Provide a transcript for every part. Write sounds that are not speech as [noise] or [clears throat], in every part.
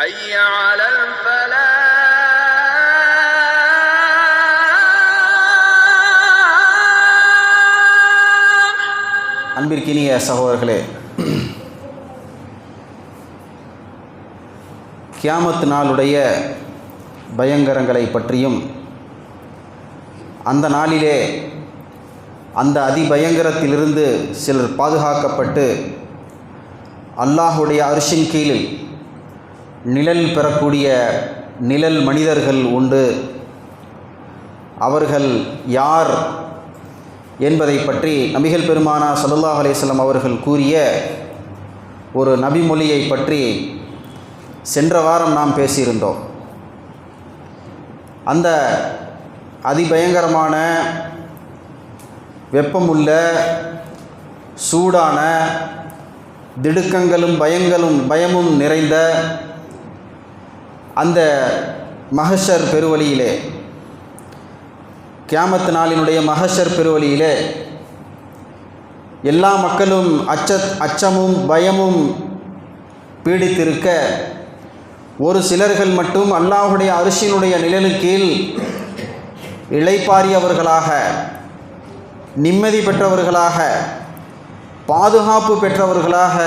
حي على الفلاح அன்பிற்கினிய சகோதரர்களே கியாமத் நாளுடைய பயங்கரங்களை பற்றியும் அந்த நாளிலே அந்த அதிபயங்கரத்திலிருந்து சிலர் பாதுகாக்கப்பட்டு அல்லாஹுடைய அரிசின் கீழில் நிழல் பெறக்கூடிய நிழல் மனிதர்கள் உண்டு. அவர்கள் யார் என்பதை பற்றி நபிகள் பெருமானா சல்லுல்லாஹ் அலையம் அவர்கள் கூறிய ஒரு நபிமொழியை பற்றி சென்ற வாரம் நாம் பேசியிருந்தோம். அந்த அதிபயங்கரமான வெப்பமுள்ள சூடான திடுக்கங்களும் பயங்களும் பயமும் நிறைந்த அந்த மகஷர் பெருவழியிலே கியாமத் நாளினுடைய மகஷர் பெருவழியிலே எல்லா மக்களும் அச்ச அச்சமும் பயமும் பீடித்திருக்க ஒரு சிலர்கள் மட்டும் அல்லாஹுடைய அரிசியினுடைய நிழலு கீழ் இளைப்பாரியவர்களாக நிம்மதி பெற்றவர்களாக பாதுகாப்பு பெற்றவர்களாக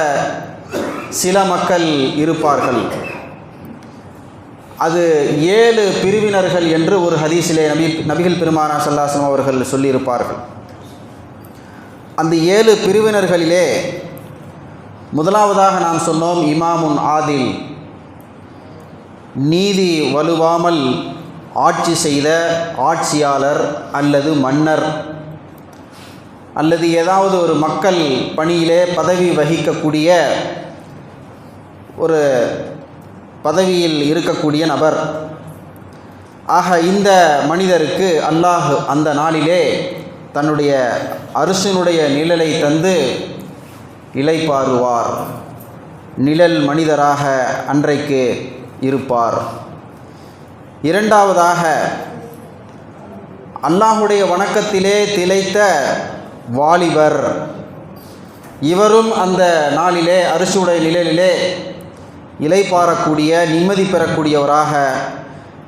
சில மக்கள் இருப்பார்கள். அது ஏழு பிரிவினர்கள் என்று ஒரு ஹதீஸிலே நபி நபிகள் பெருமானா சல்லாசம் அவர்கள் சொல்லியிருப்பார்கள். அந்த ஏழு பிரிவினர்களிலே முதலாவதாக நாம் சொன்னோம் இமாமுன் ஆதில் நீதி வலுவாமல் ஆட்சி செய்த ஆட்சியாளர் அல்லது மன்னர் அல்லது ஏதாவது ஒரு மக்கள் பணியிலே பதவி வகிக்கக்கூடிய ஒரு பதவியில் இருக்கக்கூடிய நபர். ஆக இந்த மனிதருக்கு அல்லாஹ் அந்த நாளிலே தன்னுடைய அரசனுடைய நிழலை தந்து இலைப்பாறுவார் நிழல் மனிதராக அன்றைக்கு இருப்பார். இரண்டாவதாக அல்லாஹுடைய வணக்கத்திலே திளைத்த வாலிபர். இவரும் அந்த நாளிலே அரிசுடைய நிழலிலே இலைப்பாறக்கூடிய நிம்மதி பெறக்கூடியவராக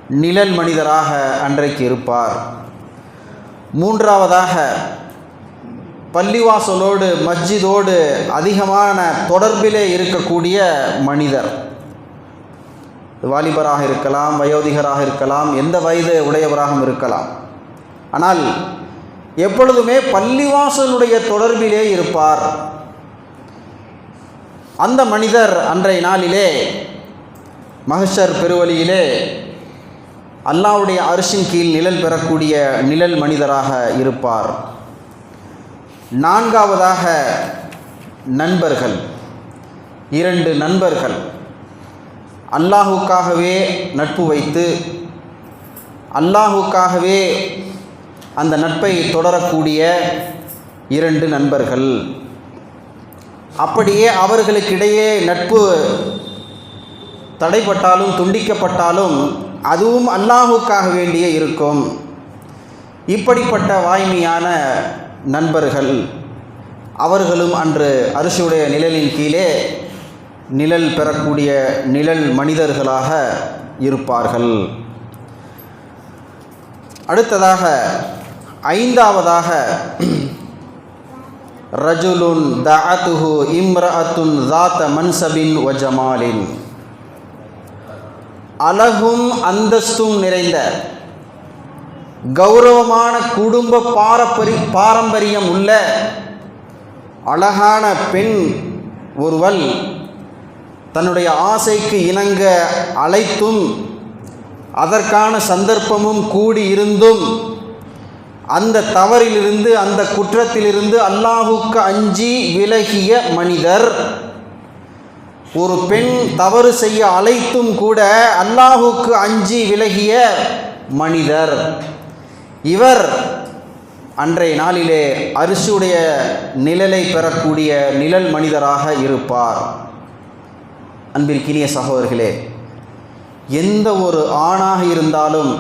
நிழல் மனிதராக அன்றைக்கு இருப்பார். மூன்றாவதாக பள்ளிவாசலோடு மஸ்ஜிதோடு அதிகமான தொடர்பிலே இருக்கக்கூடிய மனிதர். வாலிபராக இருக்கலாம் வயோதிகராக இருக்கலாம் எந்த வயது உடையவராகவும் இருக்கலாம். ஆனால் எப்பொழுதுமே பள்ளிவாசலுடைய தொடர்பிலே இருப்பார். அந்த மனிதர் அன்றைய நாளிலே மகஷர் பெருவழியிலே அல்லாவுடைய அரிசின் கீழ் நிழல் பெறக்கூடிய நிழல் மனிதராக இருப்பார். நான்காவதாக நண்பர்கள். இரண்டு நண்பர்கள். அல்லாஹுக்காகவே நட்பு வைத்து அல்லாஹுக்காகவே அந்த நட்பை தொடரக்கூடிய இரண்டு நண்பர்கள். அப்படியே அவர்களுக்கிடையே நட்பு தடைப்பட்டாலும் துண்டிக்கப்பட்டாலும் அதுவும் அல்லாஹுக்காக வேண்டியே இருக்கும். இப்படிப்பட்ட வாய்மையான நண்பர்கள் அவர்களும் அன்று அரிசியுடைய நிழலின் கீழே நிழல் பெறக்கூடிய நிழல் மனிதர்களாக இருப்பார்கள். அடுத்ததாக ஐந்தாவதாக ரஜுலுன் தஅத்துஹு இம்ரஅத்துன் தாத்த மன்சபின் வ ஜமாலின். அழகும் அந்தஸ்தும் நிறைந்த கௌரவமான குடும்ப பாரம்பரி பாரம்பரியம் உள்ள அழகான பெண் ஒருவள் தன்னுடைய ஆசைக்கு இணங்க அழைத்தும் அதற்கான சந்தர்ப்பமும் கூடி இருந்தும் அந்த தவறிலிருந்து அந்த குற்றத்திலிருந்து அல்லாஹுக்கு அஞ்சி விலகிய மனிதர். ஒரு பெண் தவறு செய்ய அழைத்தும் கூட அல்லாஹுக்கு அஞ்சி விலகிய மனிதர். இவர் அன்றைய நாளிலே அரிசியுடைய நிழலை பெறக்கூடிய நிழல் மனிதராக இருப்பார். அன்பிற்கினிய சகோதரர்களே எந்த ஒரு ஆணாக இருந்தாலும்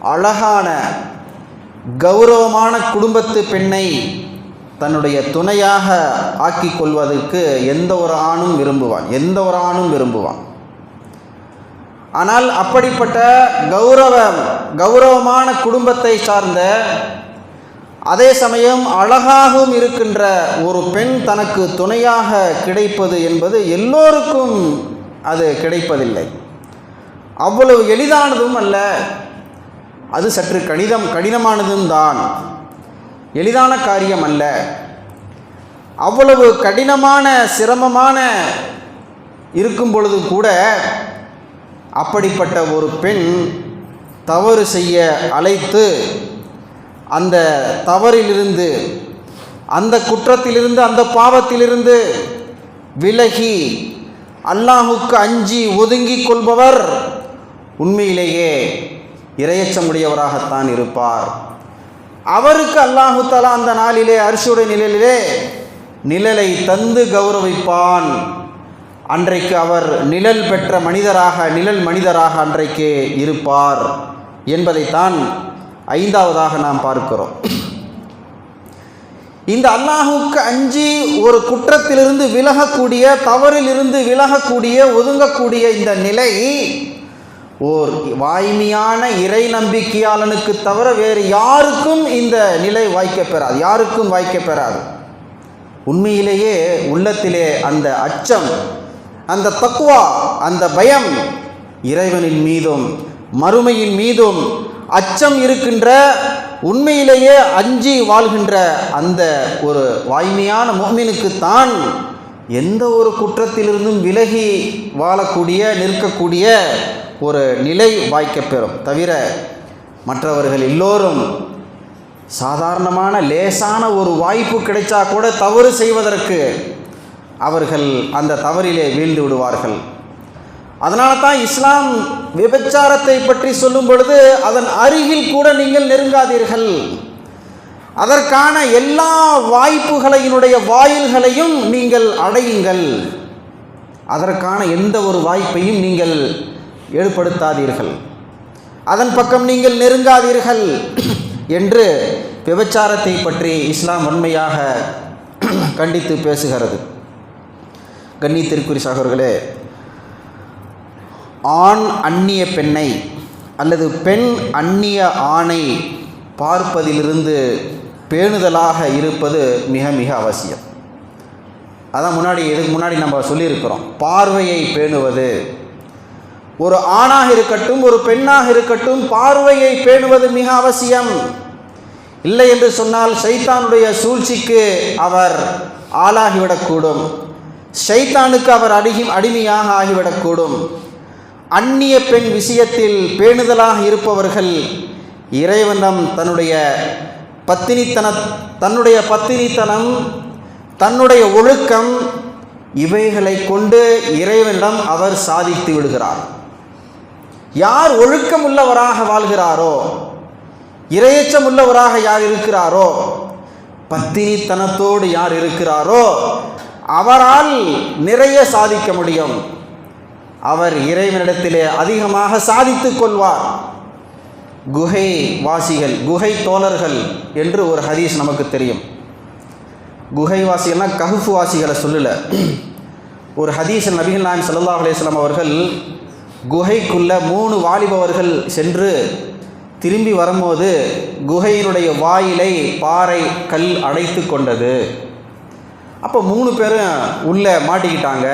அழகான கௌரவமான குடும்பத்து பெண்ணை தன்னுடைய துணையாக ஆக்கி கொள்வதற்கு எந்த ஒரு ஆணும் விரும்புவான் எந்த ஒரு ஆணும் விரும்புவான். ஆனால் அப்படிப்பட்ட கௌரவம் கௌரவமான குடும்பத்தை சார்ந்த அதே சமயம் அழகாகவும் இருக்கின்ற ஒரு பெண் தனக்கு துணையாக கிடைப்பது என்பது எல்லோருக்கும் அது கிடைப்பதில்லை. அவ்வளவு எளிதானதும் அல்ல. அது சற்று கடிதம் கடினமானதும் தான் எளிதான காரியம் அல்ல அவ்வளவு கடினமான சிரமமான இருக்கும் பொழுது கூட அப்படிப்பட்ட ஒரு பெண் தவறு செய்ய அழைத்து அந்த தவறிலிருந்து அந்த குற்றத்திலிருந்து அந்த பாவத்திலிருந்து விலகி அல்லாஹுக்கு அஞ்சி ஒதுங்கிக் கொள்பவர் உண்மையிலேயே இரையச்சமுடையவராகத்தான் இருப்பார். அவருக்கு அல்லாஹு தலா அந்த நாளிலே அரிசியுடைய நிழலிலே நிழலை தந்து கௌரவிப்பான். அன்றைக்கு அவர் நிழல் பெற்ற மனிதராக நிழல் மனிதராக அன்றைக்கு இருப்பார் என்பதைத்தான் ஐந்தாவதாக நாம் பார்க்கிறோம். இந்த அல்லாஹுக்கு அஞ்சி ஒரு குற்றத்திலிருந்து விலகக்கூடிய தவறிலிருந்து விலகக்கூடிய ஒதுங்கக்கூடிய இந்த நிலை ஓர் வாய்மையான இறை நம்பிக்கையாளனுக்கு தவிர வேறு யாருக்கும் இந்த நிலை வாய்க்க பெறாது. யாருக்கும் வாய்க்க பெறாது. உண்மையிலேயே உள்ளத்திலே அந்த அச்சம் அந்த தக்குவா அந்த பயம் இறைவனின் மீதும் மறுமையின் மீதும் அச்சம் இருக்கின்ற உண்மையிலேயே அஞ்சி வாழ்கின்ற அந்த ஒரு வாய்மையான மோமினுக்குத்தான் எந்த ஒரு குற்றத்திலிருந்தும் விலகி வாழக்கூடிய நிற்கக்கூடிய ஒரு நிலை வாய்க்கப்பெறும் தவிர மற்றவர்கள் எல்லோரும் சாதாரணமான லேசான ஒரு வாய்ப்பு கிடைச்சா கூட தவறு செய்வதற்கு அவர்கள் அந்த தவறிலே வீழ்ந்து விடுவார்கள். அதனால தான் இஸ்லாம் விபச்சாரத்தை பற்றி சொல்லும் பொழுது அதன் அருகில் கூட நீங்கள் நெருங்காதீர்கள். அதற்கான எல்லா வாய்ப்புகளையினுடைய வாயில்களையும் நீங்கள் அடையுங்கள். அதற்கான எந்த ஒரு வாய்ப்பையும் நீங்கள் ஏற்படுத்தாதீர்கள். அதன் பக்கம் நீங்கள் நெருங்காதீர்கள் [clears throat] என்று விபச்சாரத்தை பற்றி இஸ்லாம் வன்மையாக [clears throat] கண்டித்து பேசுகிறது. கண்ணியத்திற்குரிய சகோர்களே ஆண் அந்நிய பெண்ணை அல்லது பெண் அந்நிய ஆணை பார்ப்பதிலிருந்து பேணுதலாக இருப்பது மிக மிக அவசியம். அதான் முன்னாடி இதுக்கு முன்னாடி நம்ம சொல்லியிருக்கிறோம் பார்வையை பேணுவது. ஒரு ஆணாக இருக்கட்டும் ஒரு பெண்ணாக இருக்கட்டும் பார்வையை பேணுவது மிக அவசியம். இல்லை என்று சொன்னால் சைத்தானுடைய சூழ்ச்சிக்கு அவர் ஆளாகிவிடக்கூடும். ஷைத்தானுக்கு அவர் அடிகி அடிமையாக ஆகிவிடக்கூடும். அந்நிய பெண் விஷயத்தில் பேணுதலாக இருப்பவர்கள் இறைவனம் தன்னுடைய பத்தினித்தன தன்னுடைய பத்தினித்தனம் தன்னுடைய ஒழுக்கம் இவைகளை கொண்டு இறைவனிடம் அவர் சாதித்து விடுகிறார். யார் ஒழுக்கம் உள்ளவராக வாழ்கிறாரோ இரையச்சம் உள்ளவராக யார் இருக்கிறாரோ பத்தினித்தனத்தோடு யார் இருக்கிறாரோ அவரால் நிறைய சாதிக்க முடியும். அவர் இறைவனிடத்திலே அதிகமாக சாதித்து கொள்வார். குகை வாசிகள் குகை தோழர்கள் என்று ஒரு ஹதீஸ் நமக்கு தெரியும். குகை வாசிகள்னா கஹுஃப் வாசிகளை சொல்லலை. ஒரு ஹதீஸ் நபிகள் நாயம் சல்லா அலேஸ்லாம் அவர்கள் குகைக்குள்ள மூணு வாலிபவர்கள் சென்று திரும்பி வரும்போது குகையினுடைய வாயிலை பாறை கல் அடைத்து கொண்டது. அப்போ மூணு பேரும் உள்ளே மாட்டிக்கிட்டாங்க.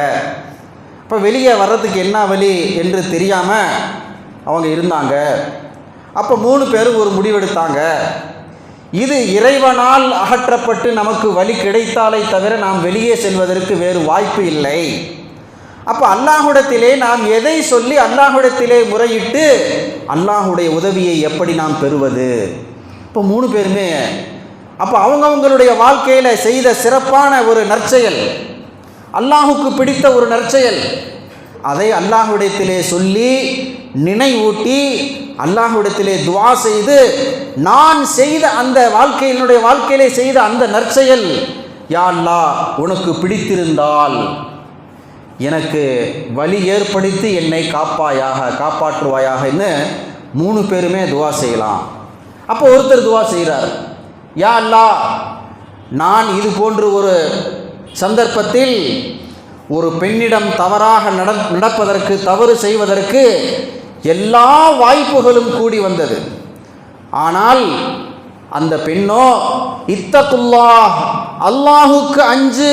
இப்போ வெளியே வர்றதுக்கு என்ன வழி என்று தெரியாமல் அவங்க இருந்தாங்க. அப்போ மூணு பேரும் ஒரு முடிவெடுத்தாங்க. இது இறைவனால் அகற்றப்பட்டு நமக்கு வழி கிடைத்தாலே தவிர நாம் வெளியே செல்வதற்கு வேறு வாய்ப்பு இல்லை. அப்போ அல்லாஹுடத்திலே நாம் எதை சொல்லி அல்லாஹுடத்திலே முறையிட்டு அல்லாஹுடைய உதவியை எப்படி நாம் பெறுவது? இப்போ மூணு பேருமே அப்போ அவங்கவுங்களுடைய வாழ்க்கையில் செய்த சிறப்பான ஒரு நற்செயல் அல்லாஹுக்கு பிடித்த ஒரு நற்செயல் அதை அல்லாஹுடத்திலே சொல்லி நினைவூட்டி அல்லாஹுடத்திலே துவா செய்து நான் செய்த அந்த வாழ்க்கையினுடைய வாழ்க்கையிலே செய்த அந்த நற்செயல் யா அல்லா உனக்கு பிடித்திருந்தால் எனக்கு வழி ஏற்படுத்தி என்னை காப்பாயாக காப்பாற்றுவாயாகன்னு மூணு பேருமே துவா செய்யலாம். அப்போ ஒருத்தர் துவா செய்கிறார். யா அல்லா நான் இது போன்ற ஒரு சந்தர்ப்பத்தில் ஒரு பெண்ணிடம் தவறாக நட நடப்பதற்கு தவறு செய்வதற்கு எல்லா வாய்ப்புகளும் கூடி வந்தது. ஆனால் அந்த பெண்ணோ இத்தகுல்லா அல்லாஹுக்கு அஞ்சு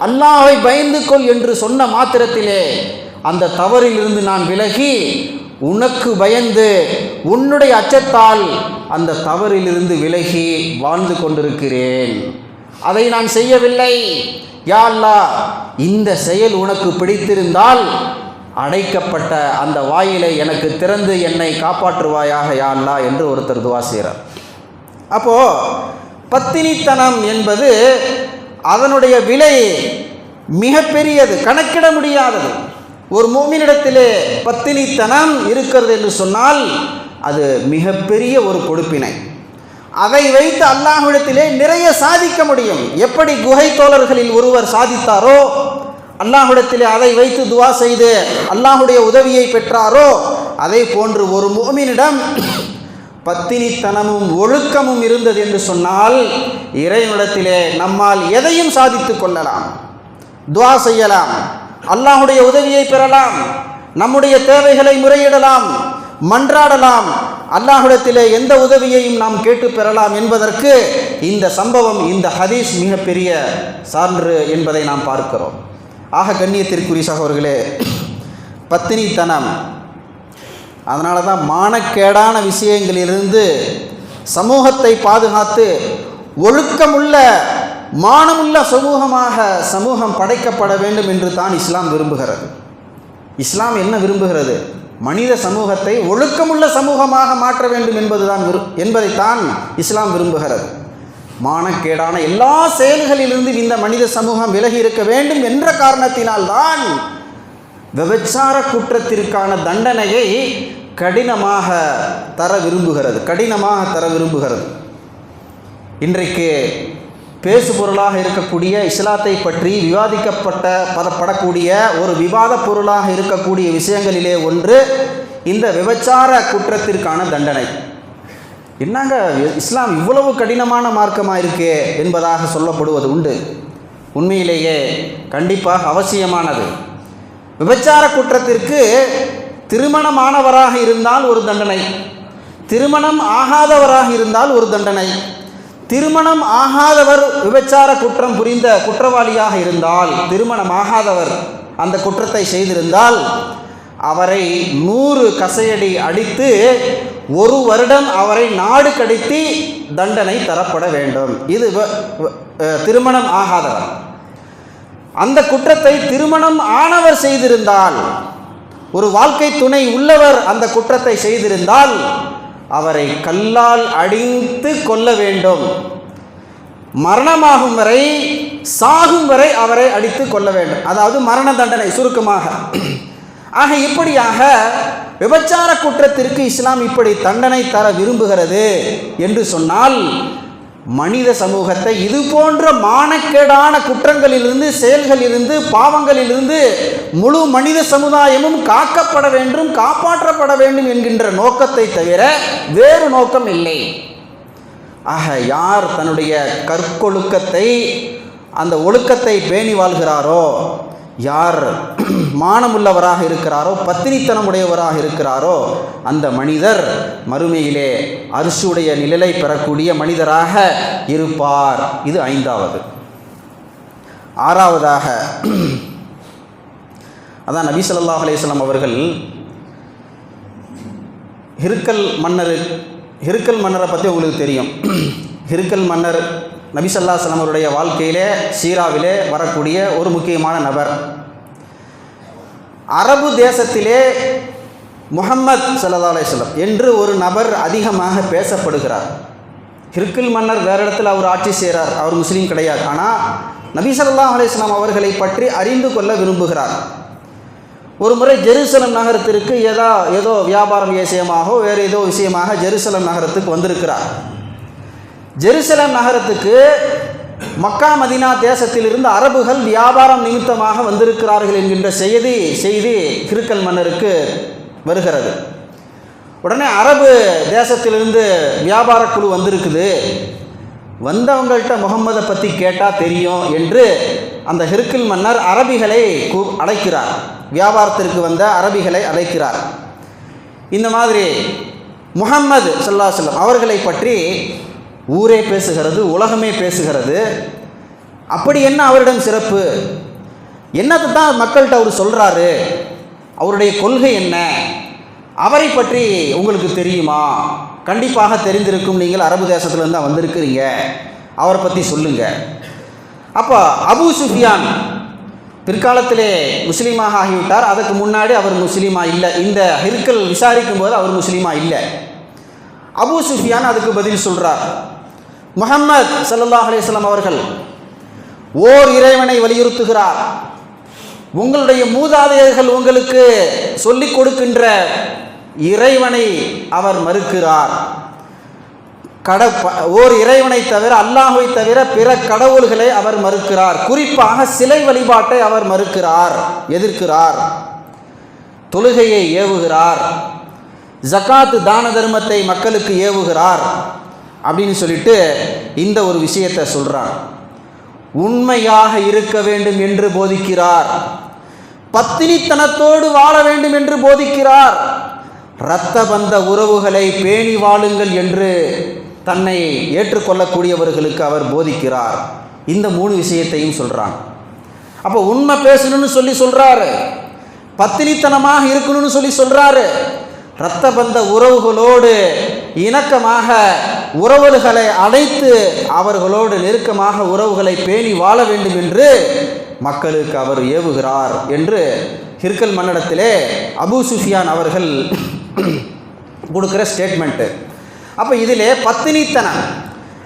அல்லாஹை பயந்து கொள் என்று சொன்ன மாத்திரத்திலே அந்த தவறிலிருந்து நான் விலகி உனக்கு பயந்து உன்னுடைய அச்சத்தால் அந்த தவறிலிருந்து விலகி வாழ்ந்து கொண்டிருக்கிறேன். அதை நான் செய்யவில்லை. யா இந்த செயல் உனக்கு பிடித்திருந்தால் அடைக்கப்பட்ட அந்த வாயிலை எனக்கு திறந்து என்னை காப்பாற்றுவாயாக யா அல்லாஹ் என்று ஒருத்தர் துவா செய்கிறார் அப்போது பத்தினித்தனம் என்பது அதனுடைய விலை மிகப்பெரியது கணக்கிட முடியாதது. ஒரு மூமினிடத்திலே பத்தினித்தனம் இருக்கிறது என்று சொன்னால் அது மிகப்பெரிய ஒரு கொடுப்பினை. அதை வைத்து அல்லாஹ்விடத்திலே நிறைய சாதிக்க முடியும். எப்படி குகை தோழர்களில் ஒருவர் சாதித்தாரோ அல்லாஹுடத்திலே அதை வைத்து துவா செய்து அல்லாஹுடைய உதவியை பெற்றாரோ அதை போன்று ஒரு மூமினிடம் பத்தினித்தனமும் ஒழுக்கமும் இருந்தது என்று சொன்னால் இறைவனிடத்திலே நம்மால் எதையும் சாதித்து கொள்ளலாம். துவா செய்யலாம். அல்லாஹுடைய உதவியை பெறலாம். நம்முடைய தேவைகளை முறையிடலாம். மன்றாடலாம். அல்லாஹுடத்திலே எந்த உதவியையும் நாம் கேட்டு பெறலாம் என்பதற்கு இந்த சம்பவம் இந்த ஹதீஸ் மிகப்பெரிய சான்று என்பதை நாம் பார்க்கிறோம். ஆக கண்ணியத்திற்குரிய சகோதரர்களே பத்தினித்தனம் அதனால தான் மானக்கேடான விஷயங்களிலிருந்து சமூகத்தை பாதுகாத்து ஒழுக்கமுள்ள மானமுள்ள சமூகமாக சமூகம் படைக்கப்பட வேண்டும் என்று தான் இஸ்லாம் விரும்புகிறது. இஸ்லாம் என்ன விரும்புகிறது? மனித சமூகத்தை ஒழுக்கமுள்ள சமூகமாக மாற்ற வேண்டும் என்பதுதான் விரு என்பதைத்தான் இஸ்லாம் விரும்புகிறது. மானக்கேடான எல்லா செயல்களிலிருந்து இந்த மனித சமூகம் விலகி இருக்க வேண்டும் என்ற காரணத்தினால்தான் விபச்சார குற்றத்திற்கான தண்டனையை கடினமாக தர விரும்புகிறது. கடினமாக தர விரும்புகிறது. இன்றைக்கு பேசு பொருளாக இருக்கக்கூடிய இஸ்லாத்தை பற்றி விவாதிக்கப்பட்ட பதப்படக்கூடிய ஒரு விவாத பொருளாக இருக்கக்கூடிய விஷயங்களிலே ஒன்று இந்த விபச்சார குற்றத்திற்கான தண்டனை. என்னங்க இஸ்லாம் இவ்வளவு கடினமான மார்க்கமாக இருக்கே என்பதாக சொல்லப்படுவது உண்டு. உண்மையிலேயே கண்டிப்பாக அவசியமானது. விபச்சார குற்றத்திற்கு திருமணமானவராக இருந்தால் ஒரு தண்டனை. திருமணம் ஆகாதவராக இருந்தால் ஒரு தண்டனை. திருமணம் ஆகாதவர் விபச்சார குற்றம் புரிந்த குற்றவாளியாக இருந்தால் திருமணம் ஆகாதவர் அந்த குற்றத்தை செய்திருந்தால் அவரை நூறு கசையடி அடித்து ஒரு வருடம் அவரை நாடு கடத்தி தண்டனை தரப்பட வேண்டும். இது வ- வ- திருமணம் ஆகாதவர். அந்த குற்றத்தை திருமணம் ஆனவர் செய்திருந்தால் ஒரு வாழ்க்கை துணை உள்ளவர் அந்த குற்றத்தை செய்திருந்தால் அவரை கல்லால் அடித்து கொள்ள வேண்டும். மரணமாகும் வரை சாகும் வரை அவரை அடித்து கொள்ள வேண்டும். அதாவது மரண தண்டனை சுருக்கமாக. ஆக இப்படியாக விபச்சார குற்றத்திற்கு இஸ்லாம் இப்படி தண்டனை தர விரும்புகிறது என்று சொன்னால் மனித சமூகத்தை இது போன்ற மானக்கேடான குற்றங்களிலிருந்து செயல்களிலிருந்து பாவங்களிலிருந்து முழு மனித சமுதாயமும் காக்கப்பட வேண்டும் காப்பாற்றப்பட வேண்டும் என்கின்ற நோக்கத்தை தவிர வேறு நோக்கம் இல்லை. ஆக யார் தன்னுடைய கற்கொழுக்கத்தை அந்த ஒழுக்கத்தை பேணி வாழ்கிறாரோ யார் மானமுள்ளவராக இருக்கிறாரோ பத்தினித்தனம் உடையவராக இருக்கிறாரோ அந்த மனிதர் மறுமையிலே அரிசுடைய நிழலை பெறக்கூடிய மனிதராக இருப்பார். இது ஐந்தாவது. ஆறாவதாக அதான் நபி ஸல்லல்லாஹு அலையம் அவர்கள் ஹிருக்கல் மன்னர் ஹிருக்கல் மன்னரை பற்றி உங்களுக்கு தெரியும். ஹிருக்கல் மன்னர் நபி ஸல்லல்லாஹு அவருடைய வாழ்க்கையிலே சீராவிலே வரக்கூடிய ஒரு முக்கியமான நபர். அரபு தேசத்திலே முஹம்மத் ஸல்லல்லாஹு அலைஹி என்று ஒரு நபர் அதிகமாக பேசப்படுகிறார். ஹிருக்கில் மன்னர் வேறு இடத்துல அவர் ஆட்சி செய்கிறார் அவர் முஸ்லீம் கிடையாது. ஆனால் நபி ஸல்லல்லாஹு அலைஹி அவர்களை பற்றி அறிந்து கொள்ள விரும்புகிறார். ஒரு முறை ஜெருசலம் நகரத்திற்கு ஏதோ ஏதோ வியாபாரம் விஷயமாகவோ வேறு ஏதோ விஷயமாக ஜெருசலம் நகரத்துக்கு வந்திருக்கிறார். ஜெருசலம் நகரத்துக்கு மக்கா மதினா தேசத்திலிருந்து அரபுகள் வியாபாரம் நிமித்தமாக வந்திருக்கிறார்கள் என்கின்ற செய்தி செய்தி கிருக்கல் மன்னருக்கு வருகிறது. உடனே அரபு தேசத்திலிருந்து வியாபார குழு வந்திருக்குது. வந்தவங்கள்ட்ட முகம்மதை பற்றி கேட்டால் தெரியும் என்று அந்த ஹிருக்கில் மன்னர் அரபிகளை கூ அழைக்கிறார். வியாபாரத்திற்கு வந்த அரபிகளை அழைக்கிறார். இந்த மாதிரி முகம்மது சல்லா செல்லம் அவர்களை பற்றி ஊரே பேசுகிறது உலகமே பேசுகிறது. அப்படி என்ன அவரிடம் சிறப்பு? என்னத்தை தான் மக்கள்கிட்ட அவர் சொல்கிறாரு அவருடைய கொள்கை என்ன? அவரை பற்றி உங்களுக்கு தெரியுமா? கண்டிப்பாக தெரிந்திருக்கும். நீங்கள் அரபு தேசத்துலேருந்து தான் வந்திருக்கிறீங்க. அவரை பற்றி சொல்லுங்கள் அப்போ அபு சுஃபியான் பிற்காலத்திலே முஸ்லீமாக ஆகிவிட்டார். அதுக்கு முன்னாடி அவர் முஸ்லீமாக இல்லை. இந்த ஹிர்கல் விசாரிக்கும் போது அவர் முஸ்லீமா இல்லை. அபு சுஃபியான் அதுக்கு பதில் சொல்கிறார் முகம்மது சல்லா அலிஸ்லாம் அவர்கள் ஓர் இறைவனை வலியுறுத்துகிறார். உங்களுடைய மூதாதையர்கள் உங்களுக்கு சொல்லிக் கொடுக்கின்ற இறைவனை அவர் மறுக்கிறார். கட ஓர் இறைவனை தவிர அல்லாஹை தவிர பிற கடவுள்களை அவர் மறுக்கிறார். குறிப்பாக சிலை வழிபாட்டை அவர் மறுக்கிறார் எதிர்க்கிறார். தொழுகையை ஏவுகிறார். ஜக்காத்து தான தர்மத்தை மக்களுக்கு ஏவுகிறார். அப்படின்னு சொல்லிட்டு இந்த ஒரு விஷயத்தை சொல்கிறான் உண்மையாக இருக்க வேண்டும் என்று போதிக்கிறார். பத்தினித்தனத்தோடு வாழ வேண்டும் என்று போதிக்கிறார். இரத்த பந்த உறவுகளை பேணி வாழுங்கள் என்று தன்னை ஏற்றுக்கொள்ளக்கூடியவர்களுக்கு அவர் போதிக்கிறார். இந்த மூணு விஷயத்தையும் சொல்கிறான் அப்போ உண்மை பேசணும்னு சொல்லி சொல்கிறாரு பத்தினித்தனமாக இருக்கணும்னு சொல்லி சொல்கிறாரு இரத்த பந்த உறவுகளோடு இணக்கமாக உறவுகளை அழைத்து அவர்களோடு நெருக்கமாக உறவுகளை பேணி வாழ வேண்டும் என்று மக்களுக்கு அவர் ஏவுகிறார் என்று ஹிர்கல் மன்னடத்திலே அபு சுஃபியான் அவர்கள் கொடுக்குற ஸ்டேட்மெண்ட்டு அப்போ இதிலே பத்தினித்தனம்.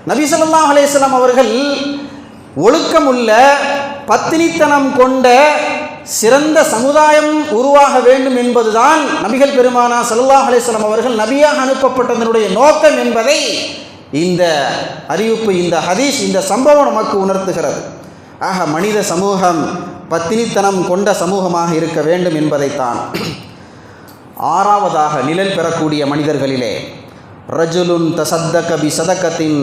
நபிசல்லா அலேஸ்லாம் அவர்கள் ஒழுக்கமுள்ள பத்தினித்தனம் கொண்ட சிறந்த சமுதாயம் உருவாக வேண்டும் என்பதுதான் நபிகள் பெருமானா சல்லாஹ் அலிஸ்லாம் அவர்கள் நபியாக அனுப்பப்பட்டதனுடைய நோக்கம் என்பதை இந்த அறிவிப்பு இந்த ஹதீஸ் இந்த சம்பவம் நமக்கு உணர்த்துகிறது. ஆக மனித சமூகம் பத்தினித்தனம் கொண்ட சமூகமாக இருக்க வேண்டும் என்பதைத்தான். ஆறாவதாக நிழல் பெறக்கூடிய மனிதர்களிலே ரஜுலுன் தசத்தக பி சதக்கத்தின்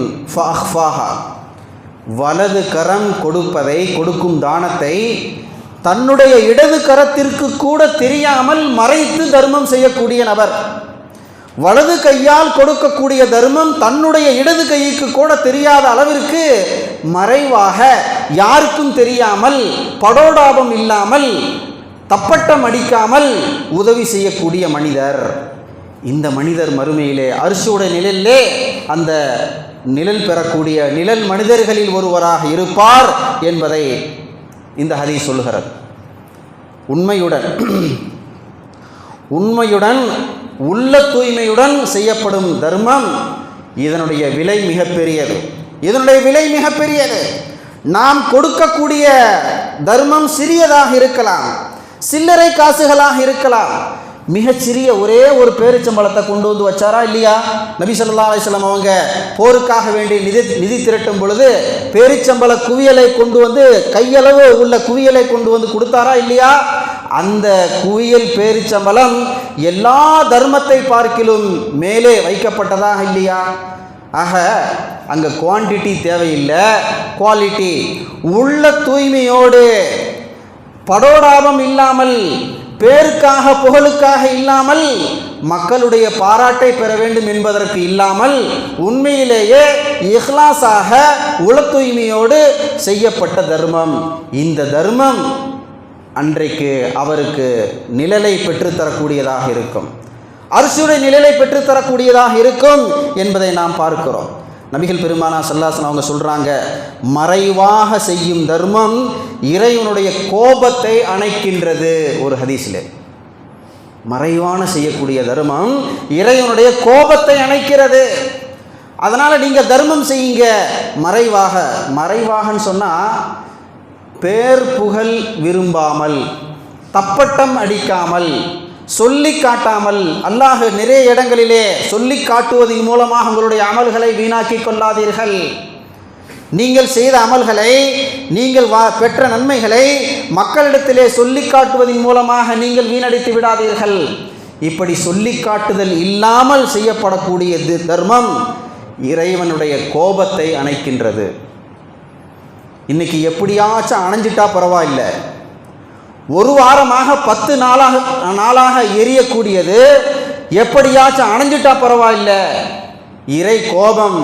வலது கரம் கொடுப்பதை கொடுக்கும் தானத்தை தன்னுடைய இடது கரத்திற்கு கூட தெரியாமல் மறைத்து தர்மம் செய்யக்கூடிய நபர். வலது கையால் கொடுக்கக்கூடிய தர்மம் தன்னுடைய இடது கைக்கு கூட தெரியாத அளவிற்கு மறைவாக யாருக்கும் தெரியாமல் படோடாபம் இல்லாமல் தப்பட்டம் அடிக்காமல் உதவி செய்யக்கூடிய மனிதர். இந்த மனிதர் மறுமையிலே அரிசியோட நிழலிலே அந்த நிழல் பெறக்கூடிய நிழல் மனிதர்களில் ஒருவராக இருப்பார் என்பதை இந்த ஹதி சொல்லுகிறது. உண்மையுடன் உண்மையுடன் உள்ள தூய்மையுடன் செய்யப்படும் தர்மம் இதனுடைய விலை மிகப்பெரியது. இதனுடைய விலை மிகப்பெரியது. நாம் கொடுக்கக்கூடிய தர்மம் சிறியதாக இருக்கலாம். சில்லறை காசுகளாக இருக்கலாம். மிகச்சிறிய ஒரே ஒரு பேரிச்சம்பளத்தை கொண்டு வந்து வச்சாரா இல்லையா? நபி சொல்லா அலிஸ்லாம் அவங்க போருக்காக வேண்டி நிதி நிதி திரட்டும் பொழுது பேரிச்சம்பள குவியலை கொண்டு வந்து கையளவு உள்ள குவியலை கொண்டு வந்து கொடுத்தாரா இல்லையா? அந்த குவியல் பேரிச்சம்பளம் எல்லா தர்மத்தை பார்க்கிலும் மேலே வைக்கப்பட்டதாக இல்லையா? ஆக அங்கே குவான்டிட்டி தேவையில்லை. குவாலிட்டி உள்ள தூய்மையோடு படோடாபம் இல்லாமல் பேருக்காக புகழுக்காக இல்லாமல் மக்களுடைய பாராட்டை பெற வேண்டும் என்பதற்கு இல்லாமல் உண்மையிலேயே இஹ்லாஸாக உள தூய்மையோடு செய்யப்பட்ட தர்மம். இந்த தர்மம் அன்றைக்கு அவருக்கு நிழலை பெற்றுத்தரக்கூடியதாக இருக்கும். அரசுடைய நிழலை பெற்றுத்தரக்கூடியதாக இருக்கும் என்பதை நாம் பார்க்கிறோம். நபிகள் பெருமானா சல்லாசன் அவங்க சொல்கிறாங்க மறைவாக செய்யும் தர்மம் இறைவனுடைய கோபத்தை அணைக்கின்றது. ஒரு ஹதீஸில். மறைவான செய்யக்கூடிய தர்மம் இறைவனுடைய கோபத்தை அணைக்கிறது. அதனால் நீங்கள் தர்மம் செய்யுங்க. மறைவாக மறைவாகன்னு சொன்னால் பேர் புகழ் விரும்பாமல் தப்பட்டம் அடிக்காமல் சொல்லி காட்டாமல் அல்லாஹ் நிறைய இடங்களிலே சொல்லி காட்டுவதன் மூலமாக உங்களுடைய அமல்களை வீணாக்கி கொள்ளாதீர்கள். நீங்கள் செய்த அமல்களை நீங்கள் வா பெற்ற நன்மைகளை மக்களிடத்திலே சொல்லி காட்டுவதன் மூலமாக நீங்கள் வீணடித்து விடாதீர்கள். இப்படி சொல்லி காட்டுதல் இல்லாமல் செய்யப்படக்கூடியது தர்மம் இறைவனுடைய கோபத்தை அணைக்கின்றது. இன்னைக்கு எப்படியாச்சும் அணைஞ்சிட்டா பரவாயில்லை. ஒரு வாரமாக பத்து நாளாக நாளாக எரியக்கூடியது. எப்படியாச்சும் அணைஞ்சிட்டா பரவாயில்லை. இறை கோபம்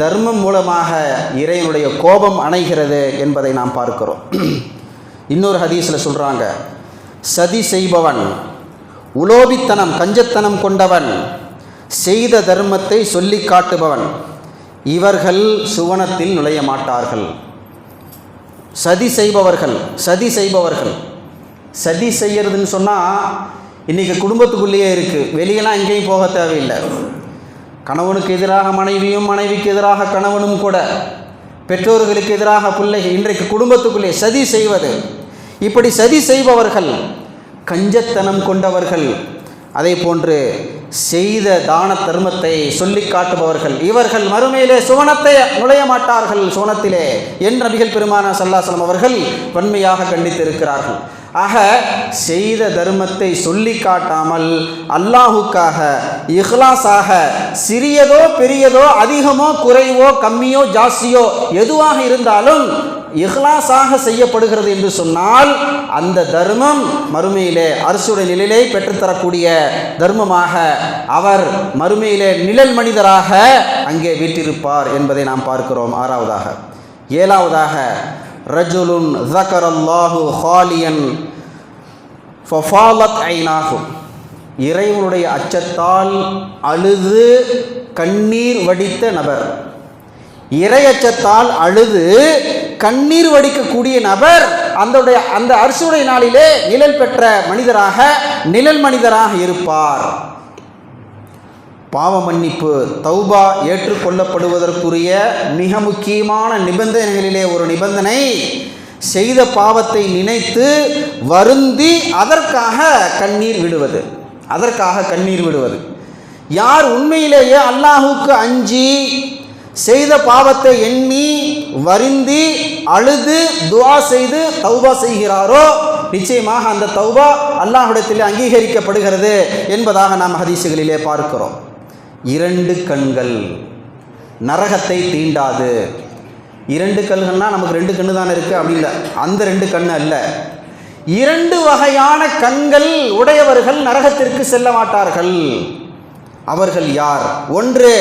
தர்மம் மூலமாக இறைவனுடைய கோபம் அணைகிறது என்பதை நாம் பார்க்கிறோம். இன்னொரு ஹதீஸில் சொல்கிறாங்க சதி செய்பவன் உலோபித்தனம் கஞ்சத்தனம் கொண்டவன் செய்த தர்மத்தை சொல்லி காட்டுபவன் இவர்கள் சுவனத்தில் நுழைய மாட்டார்கள். சதி செய்பவர்கள் சதி செய்பவர்கள். சதி செய்யறதுன்னு சொன்னால் இன்றைக்கி குடும்பத்துக்குள்ளேயே இருக்குது வெளியெல்லாம் எங்கேயும் போக தேவையில்லை. கணவனுக்கு எதிராக மனைவியும் மனைவிக்கு எதிராக கணவனும் கூட பெற்றோர்களுக்கு எதிராக பிள்ளைகள் இன்றைக்கு குடும்பத்துக்குள்ளே சதி செய்வது. இப்படி சதி செய்பவர்கள் கஞ்சத்தனம் கொண்டவர்கள் அதே போன்று செய்த தான தர்மத்தை சொல்லி காட்டுபவர்கள் இவர்கள் மறுமையிலே சுவனத்தை நுழைய மாட்டார்கள் சுவனத்திலே. என் நபிகள் பெருமான சல்லாசலம் அவர்கள் வன்மையாக கண்டித்திருக்கிறார்கள். ஆக செய்த தர்மத்தை சொல்லி காட்டாமல் அல்லாஹுக்காக இஹ்லாஸாக சிறியதோ பெரியதோ அதிகமோ குறைவோ கம்மியோ ஜாஸ்தியோ எதுவாக இருந்தாலும் இஹ்லாஸாக செய்யப்படுகிறது என்று சொன்னால் அந்த தர்மம் மறுமையிலே அரசுடைய நிலையிலே பெற்றுத்தரக்கூடிய தர்மமாக அவர் மறுமையிலே நிழல் மனிதராக அங்கே வீட்டிருப்பார் என்பதை நாம் பார்க்கிறோம். ஆறாவதாக ஏழாவதாக ரஜுலுன் ஜக்கரல்லாஹு ஹாலியன் ஃபஃபாலத் ஐனாகும் இறைவனுடைய அச்சத்தால் அழுது கண்ணீர் வடித்த நபர். இறை அச்சத்தால் அழுது கண்ணீர் வடிக்கக்கூடிய நபர் அந்த அந்த அரசுடைய நாளிலே நிழல் பெற்ற மனிதராக நிழல் மனிதராக இருப்பார். பாவ மன்னிப்பு தௌபா ஏற்றுக்கொள்ளப்படுவதற்குரிய மிக முக்கியமான நிபந்தனைகளிலே ஒரு நிபந்தனை செய்த பாவத்தை நினைத்து வருந்தி அதற்காக கண்ணீர் விடுவது. அதற்காக கண்ணீர் விடுவது. யார் உண்மையிலேயே அல்லாஹுக்கு அஞ்சி செய்த பாவத்தை எண்ணி வருந்தி அழுது துவா செய்து தௌபா செய்கிறாரோ நிச்சயமாக அந்த தௌபா அல்லாஹிடத்தில் அங்கீகரிக்கப்படுகிறது என்பதாக நாம் ஹதீசுகளிலே பார்க்கிறோம். இரண்டு கண்கள். நரகத்தை தீண்டாது. இரண்டு கண்கள்னால் நமக்கு ரெண்டு கண்ணு தானே இருக்குது அப்படி இல்லை. அந்த ரெண்டு கண் அல்ல. இரண்டு வகையான கண்கள் உடையவர்கள் நரகத்திற்கு செல்ல மாட்டார்கள். அவர்கள் யார்? ஒன்று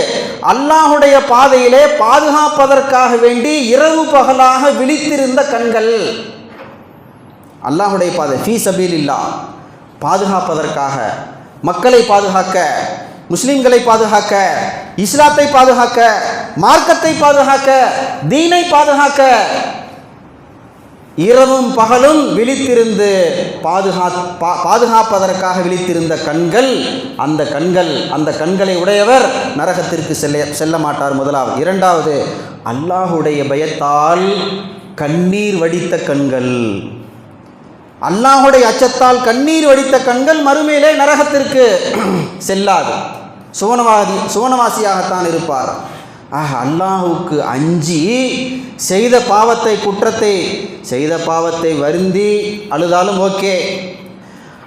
அல்லாஹுடைய பாதையிலே பாதுகாப்பதற்காக வேண்டி இரவு பகலாக விழித்திருந்த கண்கள். அல்லாஹுடைய பாதை. ஃபீ சபீல் இல்லா பாதுகாப்பதற்காக. மக்களை பாதுகாக்க. முஸ்லிம்களை பாதுகாக்க இஸ்லாத்தை பாதுகாக்க மார்க்கத்தை பாதுகாக்க தீனை பாதுகாக்க இரவும் பகலும் விழித்திருந்து பாதுகா பா பாதுகாப்பதற்காக விழித்திருந்த கண்கள் அந்த கண்கள் அந்த கண்களை உடையவர் நரகத்திற்கு செல்ல செல்ல மாட்டார் முதலாவது. இரண்டாவது அல்லாஹுடைய பயத்தால் கண்ணீர் வடித்த கண்கள். அல்லாஹுடைய அச்சத்தால் கண்ணீர் வடித்த கண்கள் மறுமையிலே நரகத்திற்கு செல்லாது. சுவனவாதி சுவனவாசியாகத்தான் இருப்பார். ஆக அல்லாஹுக்கு அஞ்சி செய்த பாவத்தை குற்றத்தை செய்த பாவத்தை வருந்தி அழுதாலும் ஓகே.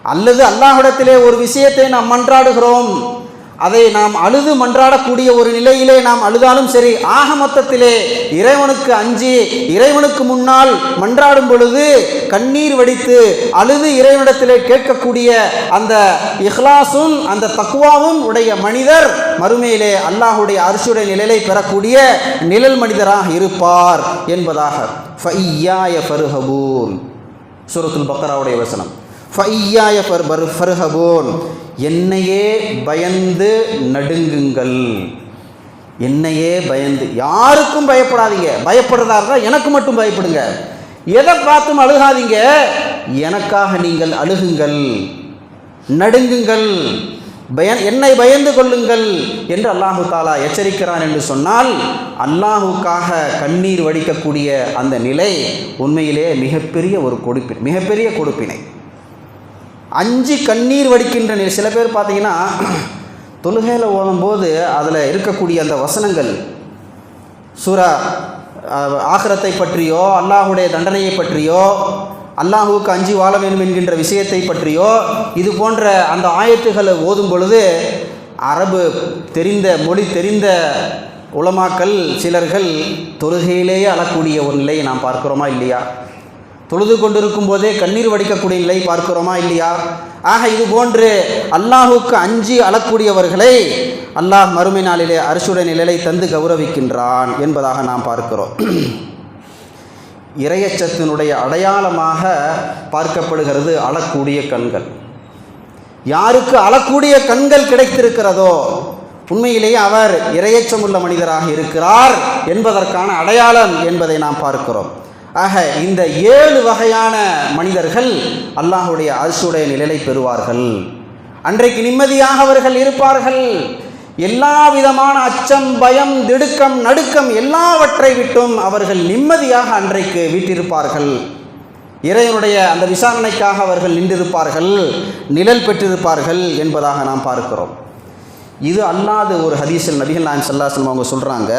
அல்லது அல்லாஹிடத்திலே ஒரு விஷயத்தை நாம் மன்றாடுகிறோம். அதை நாம் அழுது மன்றாடக்கூடிய ஒரு நிலையிலே நாம் அழுதாலும் சரி ஆக மொத்தத்திலே இறைவனுக்கு அஞ்சி இறைவனுக்கு முன்னால் மன்றாடும் பொழுது கண்ணீர் வடித்து அழுது இறைவனிடத்திலே கேட்கக்கூடிய அந்த இஹ்லாசும் அந்த தக்குவாவும் உடைய மனிதர் மறுமையிலே அல்லாஹுடைய அரிசியுடைய நிழலை பெறக்கூடிய நிழல் மனிதராக இருப்பார் என்பதாக. ஃபையாய ஃபருஹபூன். சுரத்துல் பக்கராவுடைய வசனம். ஃபையாய ஃபர் பர் ஃபர்ஹபூன். என்னையே பயந்து நடுங்குங்கள். என்னையே பயந்து யாருக்கும் பயப்படாதீங்க. பயப்படுறதா இருந்தால் எனக்கு மட்டும் பயப்படுங்க. எதை பார்த்தும் அழுகாதீங்க. எனக்காக நீங்கள் அழுகுங்கள். நடுங்குங்கள். பய என்னை பயந்து கொள்ளுங்கள் என்று அல்லாஹு தாலா எச்சரிக்கிறான் என்று சொன்னால் அல்லாஹுக்காக கண்ணீர் வடிக்கக்கூடிய அந்த நிலை உண்மையிலே மிகப்பெரிய ஒரு கொடுப்பினை மிகப்பெரிய கொடுப்பினை. அஞ்சு கண்ணீர் வடிக்கின்ற சில பேர் பார்த்தீங்கன்னா தொழுகையில் ஓதும்போது அதில் இருக்கக்கூடிய அந்த வசனங்கள் சூரா ஆகரத்தை பற்றியோ அல்லாஹுடைய தண்டனையை பற்றியோ அல்லாஹுவுக்கு அஞ்சு வாழ வேண்டும் என்கின்ற விஷயத்தை பற்றியோ இது போன்ற அந்த ஆயத்துகளை ஓதும் பொழுது அரபு தெரிந்த மொழி தெரிந்த உலமாக்கள் சிலர்கள் தொழுகையிலேயே அழக்கூடிய ஒரு நிலையை நாம் பார்க்கிறோமா இல்லையா? தொழுது கொண்டிருக்கும் போதே கண்ணீர் வடிக்கக்கூடிய நிலை பார்க்கிறோமா இல்லையா? ஆக இது போன்று அல்லாஹுக்கு அஞ்சி அழக்கூடியவர்களை அல்லாஹ் மறுமை நாளிலே அரசுடைய நிழலை தந்து கௌரவிக்கின்றான் என்பதாக நாம் பார்க்கிறோம். [clears throat] இறையச்சத்தினுடைய அடையாளமாக பார்க்கப்படுகிறது அழக்கூடிய கண்கள். யாருக்கு அழக்கூடிய கண்கள் கிடைத்திருக்கிறதோ உண்மையிலேயே அவர் இரையச்சமுள்ள மனிதராக இருக்கிறார் என்பதற்கான அடையாளம் என்பதை நாம் பார்க்கிறோம். ஆக இந்த ஏழு வகையான மனிதர்கள் அல்லாஹுடைய அரசுடைய நிழலை பெறுவார்கள். அன்றைக்கு நிம்மதியாக அவர்கள் இருப்பார்கள். எல்லா விதமான அச்சம் பயம் திடுக்கம் நடுக்கம் எல்லாவற்றை விட்டும் அவர்கள் நிம்மதியாக அன்றைக்கு வீட்டிருப்பார்கள். இறைவனுடைய அந்த விசாரணைக்காக அவர்கள் நின்றிருப்பார்கள் நிழல் பெற்றிருப்பார்கள் என்பதாக நாம் பார்க்கிறோம். இது அல்லாத ஒரு ஹதீஸில் நபிகள் நாயம் சல்லாஸ்லம் அவங்க சொல்கிறாங்க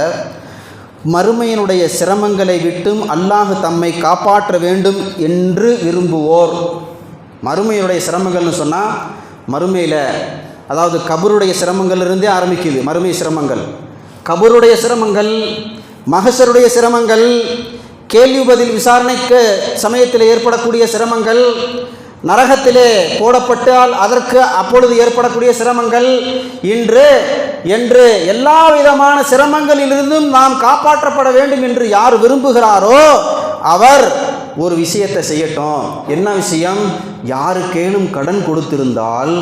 மறுமையினுடைய சிரமங்களை விட்டும் அல்லாஹ் தம்மை காப்பாற்ற வேண்டும் என்று விரும்புவோர். மறுமையினுடைய சிரமங்கள்னு சொன்னால் மறுமையில் அதாவது கபருடைய சிரமங்கள்லேருந்தே ஆரம்பிக்குது மறுமை சிரமங்கள். கபருடைய சிரமங்கள் மகசருடைய சிரமங்கள் கேள்வி பதில் விசாரணைக்கு சமயத்தில் ஏற்படக்கூடிய சிரமங்கள் நரகத்திலே போடப்பட்டால் அதற்கு அப்பொழுது ஏற்படக்கூடிய சிரமங்கள் இன்று என்று எல்லா விதமான சிரமங்களிலிருந்தும் நாம் காப்பாற்றப்பட வேண்டும் என்று யார் விரும்புகிறாரோ அவர் ஒரு விஷயத்தை செய்யட்டும். என்ன விஷயம்? யாருக்கேனும் கடன் கொடுத்திருந்தால்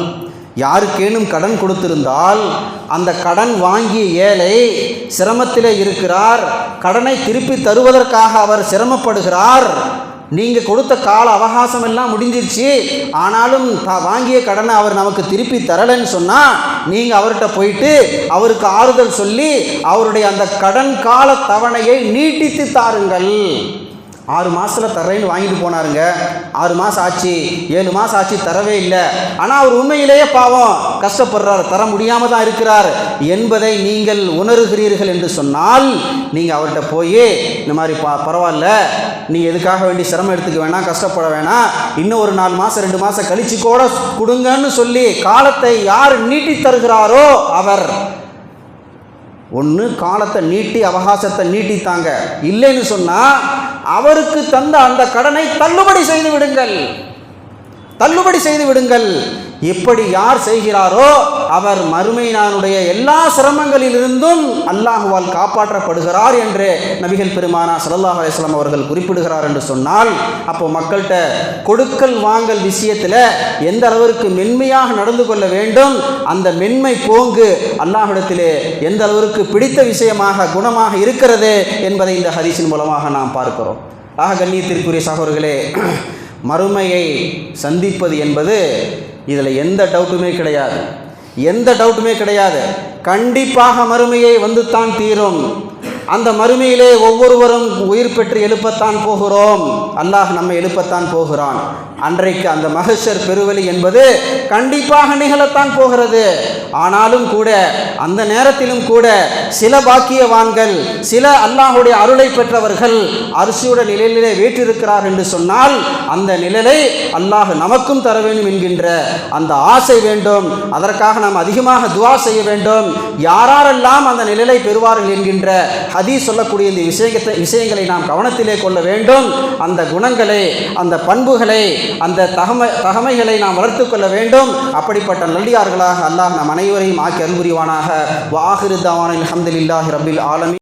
யாருக்கேனும் கடன் கொடுத்திருந்தால் அந்த கடன் வாங்கிய ஏழை சிரமத்திலே இருக்கிறார். கடனை திருப்பி தருவதற்காக அவர் சிரமப்படுகிறார். நீங்கள் கொடுத்த கால அவகாசம் எல்லாம் முடிஞ்சிருச்சு. ஆனாலும் தா வாங்கிய கடனை அவர் நமக்கு திருப்பி தரலைன்னு சொன்னால் நீங்கள் அவர்கிட்ட போயிட்டு அவருக்கு ஆறுதல் சொல்லி அவருடைய அந்த கடன் கால தவணையை நீட்டித்து தாருங்கள். ஆறு மாதத்தில் தர்றேன்னு வாங்கிட்டு போனாருங்க. ஆறு மாதம் ஆச்சு ஏழு மாதம் ஆச்சு தரவே இல்லை. ஆனால் அவர் உண்மையிலேயே பாவம் கஷ்டப்படுறார் தர முடியாமல் தான் இருக்கிறார் என்பதை நீங்கள் உணர்கிறீர்கள் என்று சொன்னால் நீங்கள் அவர்கிட்ட போய் இந்த மாதிரி பா பரவாயில்ல நீ எதுக்காக வேண்டி சிரமம் எடுத்துக்க வேணாம் கஷ்டப்பட வேணாம். இன்னும் ஒரு நாலு மாதம் ரெண்டு மாதம் கழிச்சு கூட கொடுங்கன்னு சொல்லி காலத்தை யார் நீட்டி தருகிறாரோ அவர். ஒன்று காலத்தை நீட்டி அவகாசத்தை நீட்டித்தாங்க. இல்லைன்னு சொன்னால் அவருக்கு தந்த அந்த கடனை தள்ளுபடி செய்து விடுங்கள். தள்ளுபடி செய்து விடுங்கள். இப்படி யார் செய்கிறாரோ அவர் மறுமை நானுடைய எல்லா சிரமங்களிலிருந்தும் அல்லாஹுவால் காப்பாற்றப்படுகிறார் என்று நபிகள் பெருமானா சல்லாஹ் அலிஸ்லாம் அவர்கள் குறிப்பிடுகிறார் என்று சொன்னால் அப்போ மக்கள்கிட்ட கொடுக்கல் வாங்கல் விஷயத்தில் எந்த அளவிற்கு மென்மையாக நடந்து கொள்ள வேண்டும் அந்த மென்மை போங்கு அல்லாஹிடத்திலே எந்த அளவிற்கு பிடித்த விஷயமாக குணமாக இருக்கிறது என்பதை இந்த ஹரிசின் மூலமாக நாம் பார்க்கிறோம். ஆக கண்ணியத்திற்குரிய சகோதர்களே மறுமையை சந்திப்பது என்பது இதில் எந்த டவுட்டுமே கிடையாது. எந்த டவுட்டுமே கிடையாது. கண்டிப்பாக மறுமையை வந்து தான் தீரும். அந்த மறுமையிலே ஒவ்வொருவரும் உயிர் பெற்று எழுப்பத்தான் போகிறோம். அல்லாஹ் நம்மை எழுப்பத்தான் போகிறான். அன்றைக்கு அந்த மகஷர் பெருவலி என்பது கண்டிப்பாக நிகழத்தான் போகிறது. ஆனாலும் கூட அந்த நேரத்திலும் கூட சில பாக்கியவான்கள் சில அல்லாஹுடைய அருளை பெற்றவர்கள் அரிசியோட நிலையிலே வீற்றிருக்கிறார் என்று சொன்னால் அந்த நிழலை அல்லாஹ் நமக்கும் தர வேண்டும் என்கின்ற அந்த ஆசை வேண்டும். அதற்காக நாம் அதிகமாக துவா செய்ய வேண்டும். யாரெல்லாம் அந்த நிழலை பெறுவார்கள் என்கின்ற ஹதீஸ் சொல்லக்கூடிய இந்த விஷயத்தை விஷயங்களை நாம் கவனத்திலே கொள்ள வேண்டும். அந்த குணங்களை அந்த பண்புகளை அந்த தகமை தகமைகளை நாம் வளர்த்து கொள்ள வேண்டும். அப்படிப்பட்ட நல்லியார்களாக அல்லாஹ் நம் அனைவரையும் ஆக்கி அன்புரிவானாக வாஹிருத்தாவான அஹமதுல்லாஹி ரபில் ஆலமி